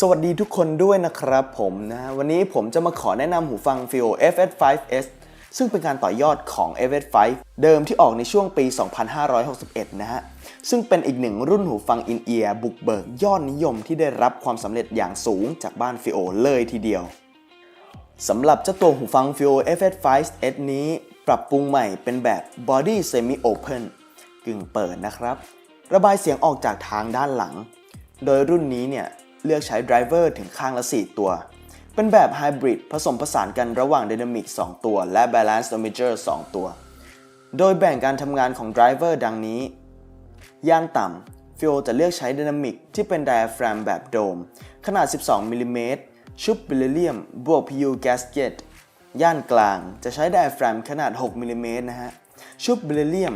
สวัสดีทุกคนด้วยนะครับผมนะ วันนี้ผมจะมาขอแนะนำหูฟัง Fio FS5S ซึ่งเป็นการต่อยอดของ FS5 เดิมที่ออกในช่วงปี 2561 นะฮะ ซึ่งเป็นอีกหนึ่งรุ่นหูฟังอินเอียร์บุกเบิกยอดนิยมที่ได้รับความสำเร็จอย่างสูงจากบ้าน Fio เลยทีเดียวสำหรับเจ้าตัวหูฟัง Fio FS5S นี้ ปรับปรุงใหม่เป็นแบบ Body Semi Open กึ่งเปิดนะครับ ระบายเสียงออกจากทางด้านหลัง โดยรุ่นนี้เนี่ย เลือกใช้ไดรเวอร์ถึงข้างละ 4 ตัว เป็นแบบไฮบริดผสมผสานกันระหว่าง Dynamic 2 ตัว และ Balance Damager 2 ตัว โดยแบ่งการทำงานของไดรเวอร์ดังนี้ ย่านต่ำฟิโอจะเลือกใช้ Dynamic ที่เป็น Diaphragm แบบโดม ขนาด 12มิลลิเมตรชุบบิลเลียม บวก PU Gasket ย่านกลางจะใช้ Diaphragm ขนาด 6มิลลิเมตรนะฮะ ชุบบิลเลียม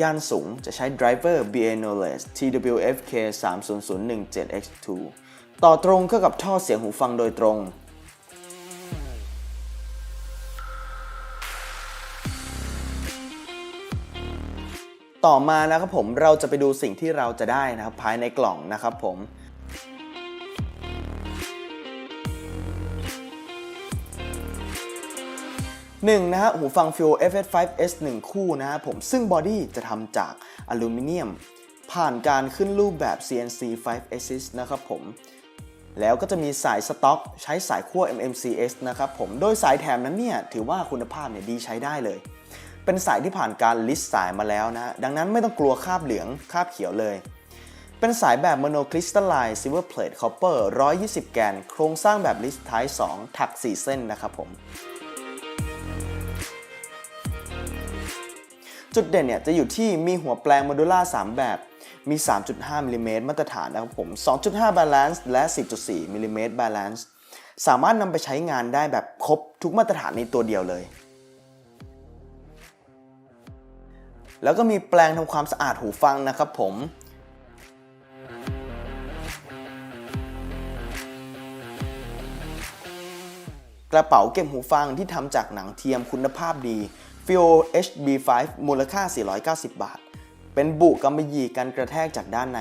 ย่านสูงจะใช้ Driver BA Knowledge TWFK 30017X2 ต่อตรงเข้ากับท่อเสียงหูฟังโดยตรง ต่อมานะครับผมเราจะไปดูสิ่งที่เราจะได้นะครับภายในกล่องนะครับผมหนึ่งนะฮะหูฟัง Fio FS5S 1 คู่นะฮะผมซึ่งบอดี้จะทำจากอลูมิเนียม ผ่านการขึ้นรูปแบบ CNC 5 axis นะครับผม แล้วก็จะมีสายสต็อกใช้สายขั้ว MMCS นะครับผม โดยสายแถมนั้นเนี่ยถือว่าคุณภาพเนี่ยดีใช้ได้เลย เป็นสายที่ผ่านการลิสต์สายมาแล้วนะ ดังนั้นไม่ต้องกลัวคาบเหลืองคาบเขียวเลย เป็นสายแบบ monocrystalline silver plate copper 120 แกน โครงสร้างแบบ list type 2ถัก 4 เส้นนะครับผม จุดเด่นเนี่ยจะอยู่ที่มีหัวแปลงโมดูล่า 3 แบบ มี 3.5มิลลิเมตรมาตรฐานนะครับผม 2.5 balance และ 10.4มิลลิเมตร balance สามารถนำไปใช้งานได้แบบครบทุกมาตรฐานในตัวเดียวเลย แล้วก็มีแปลงทำความสะอาดหูฟังนะครับผมกระเป๋าเก็บหูฟังที่ทำจากหนังเทียมคุณภาพดี Fio HB5 มูลค่า 490 บาท เป็นบุกำมะหยี่กันกระแทกจากด้านใน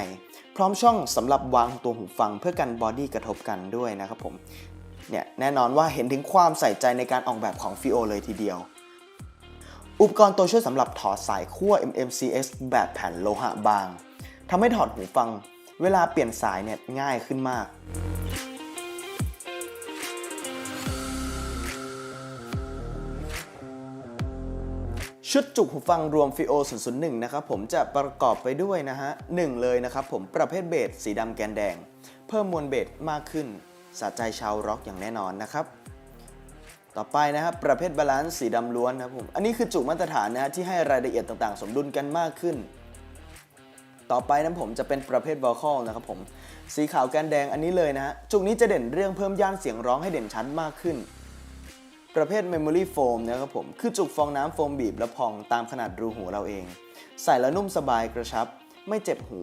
พร้อมช่องสำหรับวางตัวหูฟังเพื่อกันบอดี้กระทบกันด้วยนะครับผมเนี่ยแน่นอนว่าเห็นถึงความใส่ใจในการออกแบบของ Fio เลยทีเดียว อุปกรณ์ตัวช่วยสำหรับถอดสายขั้ว MMCS แบบแผ่นโลหะบางทำให้ถอดหูฟัง เวลาเปลี่ยนสายเนี่ยง่ายขึ้นมาก ชุดจุกหูฟังรวม Fio 001 นะครับผมจะประกอบไปด้วยนะฮะหนึ่งเลยนะครับผมประเภทเบสสีดำแกนแดง เพิ่มมวลเบสมากขึ้นสะใจชาวร็อกอย่างแน่นอนนะครับ ต่อไปนะครับประเภทบาลานซ์สีดำล้วนนะครับผมอันนี้คือจุกมาตรฐานนะฮะที่ให้รายละเอียดต่างๆ สมดุลกันมากขึ้น ต่อไปนะผมจะเป็นประเภท vocal นะครับผมสีขาวแกนแดงอันนี้เลยนะฮะจุกนี้จะเด่นเรื่องเพิ่มย่านเสียงร้องให้เด่นชัดมากขึ้น ประเภท Memory Foam นะครับผมคือจุกฟองน้ำโฟมบีบและพองตามขนาดรูหูเราเอง ใส่แล้วนุ่มสบายกระชับ ไม่เจ็บหู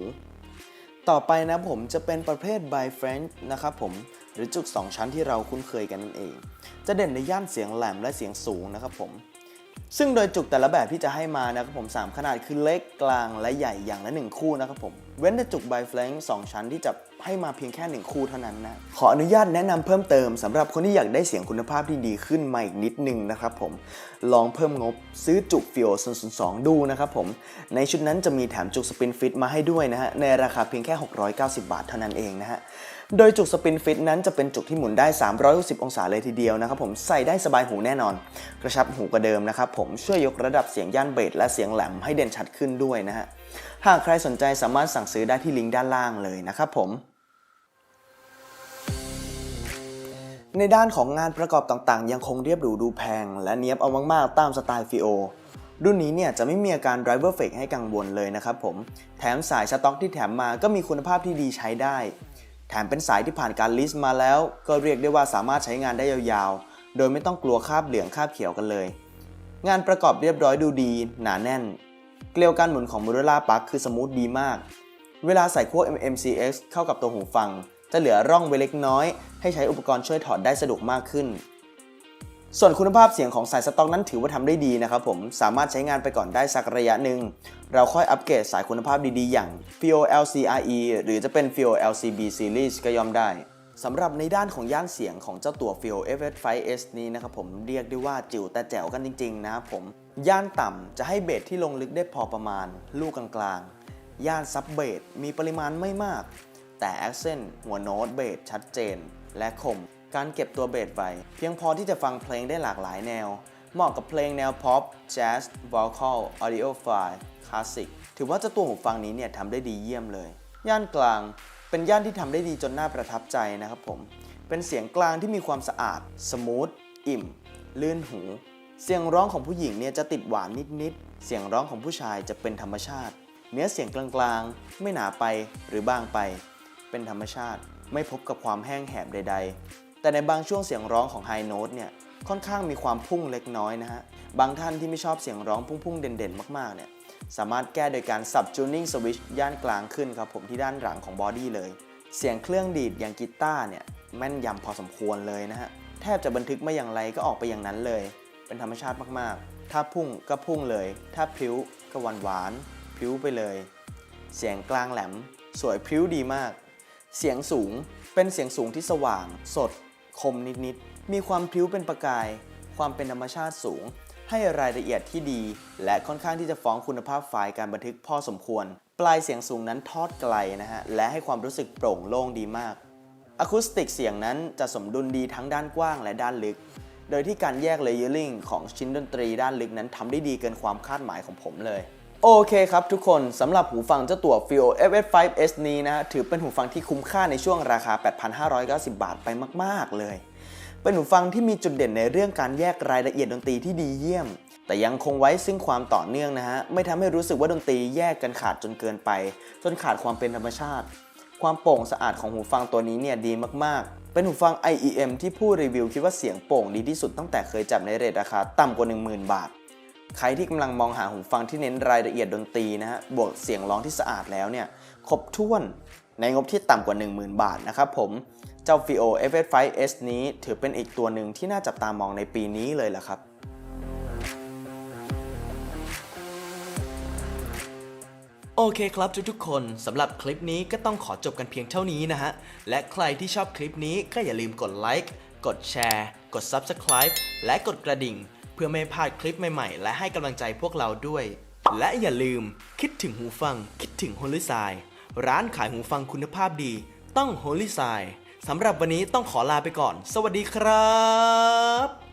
ต่อไปนะผมจะเป็นประเภท by French นะครับผมหรือจุก 2 ชั้นที่เราคุ้นเคยกันนั่นเอง จะเด่นในย่านเสียงแหลมและเสียงสูงนะครับผมซึ่งโดยจุกแต่ละแบบที่จะให้มานะครับผม 3 ขนาดคือเล็กกลางและใหญ่อย่างละ 1 คู่นะครับผม เว้นแต่จุก by flank 2ชั้นที่จะให้มาเพียงแค่ 1 คู่เท่านั้นนะ ขออนุญาตแนะนำเพิ่มเติมสำหรับคนที่อยากได้เสียงคุณภาพที่ดีขึ้นมาอีกนิดนึงนะครับผม ลองเพิ่มงบซื้อจุก Fio 002 ดูนะครับผม ในชุดนั้นจะมีแถมจุกสปินฟิตมาให้ด้วยนะฮะ ในราคาเพียงแค่ 690 บาทเท่านั้นเองนะฮะโดยจุกสปินฟิตนั้นจะเป็นจุกที่หมุนได้ 360 องศาเลยทีเดียวนะครับผมใส่ได้สบายหูแน่นอน กระชับหูกว่าเดิมนะครับผมช่วยยกระดับเสียงย่านเบสและเสียงแหลมให้เด่นชัดขึ้นด้วยนะฮะหากใครสนใจสามารถสั่งซื้อได้ที่ลิงก์ด้านล่างเลยนะครับผมในด้านของงานประกอบต่างๆ ยังคงเรียบหรูดูแพง และเนี้ยบเอามากๆ ตามสไตล์ฟิโอรุ่นนี้เนี่ยจะไม่มีอาการ driver fake ให้กังวลเลยนะครับผม แถมสายสต็อกที่แถมมาก็มีคุณภาพที่ดีใช้ได้ แถมเป็นสายที่ผ่านการลิสต์มาแล้ว ก็เรียกได้ว่าสามารถใช้งานได้ยาวๆ โดยไม่ต้องกลัวคาบเหลืองคาบเขียวกันเลย งานประกอบเรียบร้อยดูดี หนาแน่น เกลียวการหมุนของ Modular Plug คือสมูทดีมาก เวลาใส่ขั้ว MMCX เข้ากับตัวหูฟัง จะเหลือร่องไว้เล็กน้อย ให้ใช้อุปกรณ์ช่วยถอดได้สะดวกมากขึ้น ส่วนคุณภาพเสียงของสายสต็อกนั้นถือว่าทำได้ดีนะครับผม สามารถใช้งานไปก่อนได้สักระยะหนึ่ง เราค่อยอัปเกรดสายคุณภาพดีๆ อย่าง Fio LCRE หรือจะเป็น Fio LCB Series ก็ย่อมได้สำหรับในด้านของย่านเสียงของเจ้าตัว Fio FS5S นี้นะครับผมเรียกได้ว่าจิ๋วแต่แจ๋วกันจริง ๆ นะครับผม ย่านต่ำจะให้เบสที่ลงลึกได้พอประมาณ ลูกกลาง ย่านซับเบสมีปริมาณไม่มาก แต่แอคเซนต์หัวโน้ตเบสชัดเจน และคม การเก็บตัวเบสไว้ เพียงพอที่จะฟังเพลงได้หลากหลายแนว เหมาะกับเพลงแนวพ็อปแจ๊สวอลคอลออดิโอไฟล์คลาสสิกถือว่าเจ้าตัวหูฟังนี้เนี่ยทำได้ดีเยี่ยมเลย ย่านกลางเป็นย่านที่ทำได้ดีจนน่าประทับใจนะครับผมเป็นเสียงกลางที่มีความสะอาด สมูท อิ่ม ลื่นหู เสียงร้องของผู้หญิงเนี่ยจะติดหวานนิดๆ เสียงร้องของผู้ชายจะเป็นธรรมชาติ เนื้อเสียงกลางๆ ไม่หนาไปหรือบางไป เป็นธรรมชาติไม่พบกับความแห้งแหบใด ๆ แต่ในบางช่วงเสียงร้องของไฮโน้ตเนี่ยค่อนข้างมีความพุ่งเล็กน้อยนะฮะ บางท่านที่ไม่ชอบเสียงร้องพุ่งๆ เด่นๆ มากๆ เนี่ย สามารถแก้โดยการสับจูนิ่งสวิชย่านกลางขึ้นครับผมที่ด้านหลังของบอดี้เลย เสียงเครื่องดีดอย่างกีตาร์เนี่ยแม่นยำพอสมควรเลยนะฮะ แทบจะบันทึกมาอย่างไรก็ออกไปอย่างนั้นเลย เป็นธรรมชาติมากๆ ถ้าพุ่งก็พุ่งเลย ถ้าพิ้วก็หวานหวาน พริ้วไปเลย เสียงกลางแหลม สวยพริ้วดีมาก เสียงสูงเป็นเสียงสูงที่สว่าง สด คมนิดๆ มีความพริ้วเป็นประกาย ความเป็นธรรมชาติสูง ให้รายละเอียดที่ดี และค่อนข้างที่จะฟ้องคุณภาพไฟล์การบันทึกพอสมควร ปลายเสียงสูงนั้นทอดไกลนะฮะ และให้ความรู้สึกโปร่งโล่งดีมากอะคูสติกเสียงนั้นจะสมดุลดีทั้งด้านกว้างและด้านลึก โดยที่การแยกเลเยอร์ลิงของชิ้นดนตรีด้านลึกนั้นทำได้ดีเกินความคาดหมายของผมเลย โอเคครับทุกคนสำหรับหูฟังเจ้าตัว Fio FS5S นี้นะฮะถือเป็นหูฟังที่คุ้มค่าในช่วงราคา 8,590 บาทไปมาก ๆ เลย เป็นหูฟังที่มีจุดเด่นในเรื่องการแยกรายละเอียดดนตรีที่ดีเยี่ยม แต่ยังคงไว้ซึ่งความต่อเนื่องนะฮะ ไม่ทำให้รู้สึกว่าดนตรีแยกกันขาดจนเกินไป จนขาดความเป็นธรรมชาติ ความโปร่งสะอาดของหูฟังตัวนี้เนี่ยดีมาก ๆ เป็นหูฟัง IEM ที่ผู้รีวิวคิดว่าเสียงโปร่งดีที่สุดตั้งแต่เคยจับในเรทราคาต่ำกว่า 10,000 บาท ใครที่กำลังมองหาหูฟังที่เน้นรายละเอียดดนตรีนะฮะบวกเสียงร้องที่สะอาดแล้วเนี่ยครบถ้วนในงบที่ต่ำกว่า 10,000 บาทนะครับผมเจ้า Fio FS5S นี้ถือเป็นอีกตัวหนึ่งที่น่าจับตามองในปีนี้เลยล่ะครับโอเคครับทุกๆคนสำหรับคลิปนี้ก็ต้องขอจบกันเพียงเท่านี้นะฮะ และใครที่ชอบคลิปนี้ก็อย่าลืมกดไลค์กดแชร์ กด Subscribe และกดกระดิ่ง เพื่อไม่พลาดคลิปใหม่ๆ และให้กำลังใจพวกเราด้วย และอย่าลืมคิดถึงหูฟัง คิดถึงโฮลิซายร้านขายหูฟังคุณภาพดี ต้องโฮลิซายสำหรับวันนี้ต้องขอลาไปก่อน สวัสดีครับ